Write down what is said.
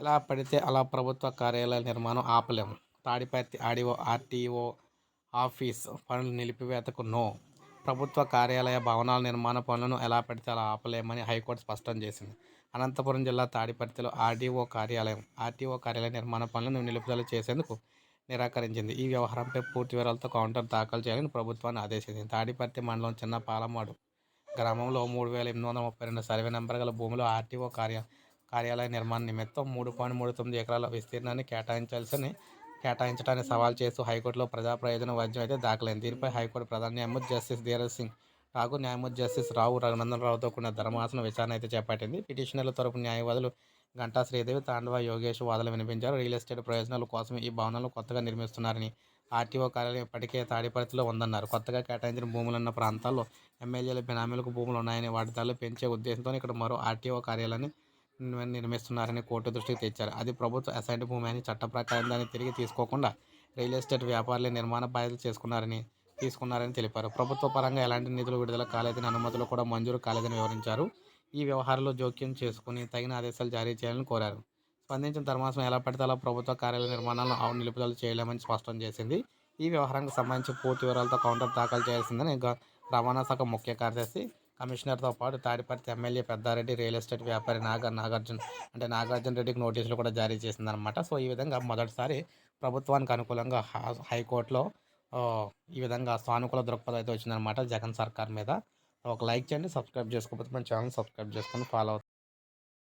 ఎలా పడితే అలా ప్రభుత్వ కార్యాలయాల నిర్మాణం ఆపలేము. తాడిపర్తి ఆడిఓ ఆర్టీఓ ఆఫీస్ పనులు నిలిపివేతకు నో. ప్రభుత్వ కార్యాలయ భవనాల నిర్మాణ పనులను ఎలా పడితే అలా ఆపలేమని హైకోర్టు స్పష్టం చేసింది. అనంతపురం జిల్లా తాడిపర్తిలో ఆర్డీఓ కార్యాలయం ఆర్టీఓ కార్యాలయ నిర్మాణ పనులను నిలుపుదల చేసేందుకు నిరాకరించింది. ఈ వ్యవహారంపై పూర్తి వివరాలతో కౌంటర్ దాఖలు చేయాలని ప్రభుత్వాన్ని ఆదేశించింది. తాడిపర్తి మండలం చిన్న పాలమాడు గ్రామంలో మూడు వేల ఎనిమిది వందల ముప్పై రెండు సర్వే నెంబర్ గల భూమిలో ఆర్టీఓ కార్యాలయం కార్యాలయ నిర్మాణ నిమిత్తం మూడు పాయింట్ మూడు తొమ్మిది ఎకరాల విస్తీర్ణాన్ని కేటాయించాల్సిన కేటాయించడాన్ని సవాల్ చేస్తూ హైకోర్టులో ప్రజా ప్రయోజన వైద్యం అయితే దాఖలైంది. దీనిపై హైకోర్టు ప్రధాన న్యాయమూర్తి జస్టిస్ ధీరజ్ సింగ్ ఠాకూర్ న్యాయమూర్తి జస్టిస్ రావు రఘునందనరావుతో కూడిన ధర్మాసనం విచారణ అయితే చేపట్టింది. పిటిషనర్ల తరపు న్యాయవాదులు గంటా శ్రీదేవి తాండవ యోగేష్ వాదనలు వినిపించారు. రియల్ ఎస్టేట్ ప్రయోజనాల కోసం ఈ భవనాలను కొత్తగా నిర్మిస్తున్నారని ఆర్టీఓ కార్యాలయం ఇప్పటికే తాడిపత్రిలో ఉందన్నారు. కొత్తగా కేటాయించిన భూములున్న ప్రాంతాల్లో ఎమ్మెల్యేల బినామీలకు భూములు ఉన్నాయని వాటి ధరలు పెంచే ఉద్దేశంతో ఇక్కడ మరో ఆర్టీఓ కార్యాలయాన్ని నిర్మిస్తున్నారని కోర్టు దృష్టికి తెచ్చారు. అది ప్రభుత్వ అసైడ్ భూమి అని చట్ట ప్రకారం దాన్ని తిరిగి తీసుకోకుండా రియల్ ఎస్టేట్ వ్యాపారులే నిర్మాణ బాధ్యతలు చేసుకున్నారని తీసుకున్నారని తెలిపారు. ప్రభుత్వ పరంగా ఎలాంటి నిధులు విడుదల కాలేదని అనుమతులు కూడా మంజూరు కాలేదని వివరించారు. ఈ వ్యవహారంలో జోక్యం చేసుకుని తగిన ఆదేశాలు జారీ చేయాలని కోరారు. స్పందించిన ధర్మాసనం ఎలా పడితే అలా ప్రభుత్వ కార్యాలయ నిర్మాణాలను ఆవు నిలుపుదల చేయలేమని స్పష్టం చేసింది. ఈ వ్యవహారానికి సంబంధించి పూర్తి వివరాలతో కౌంటర్ దాఖలు చేయాల్సిందని రవాణా శాఖ ముఖ్య కార్యదర్శి కమిషనర్తో పాటు Tadipatri MLA Peddareddy real estate వ్యాపారి నాగ నాగార్జున అంటే నాగార్జున రెడ్డికి నోటీసులు కూడా జారీ చేసిందనమాట సో ఈ విధంగా మొదటిసారి ప్రభుత్వానికి అనుకూలంగా హైకోర్టులో ఈ విధంగా సానుకూల దృక్పథం అయితే వచ్చిందనమాట జగన్ సర్కార్ మీద. ఒక లైక్ చేయండి సబ్స్క్రైబ్ చేసుకోకపోతే మన ఛానల్ సబ్స్క్రైబ్ చేసుకొని ఫాలో అవుతుంది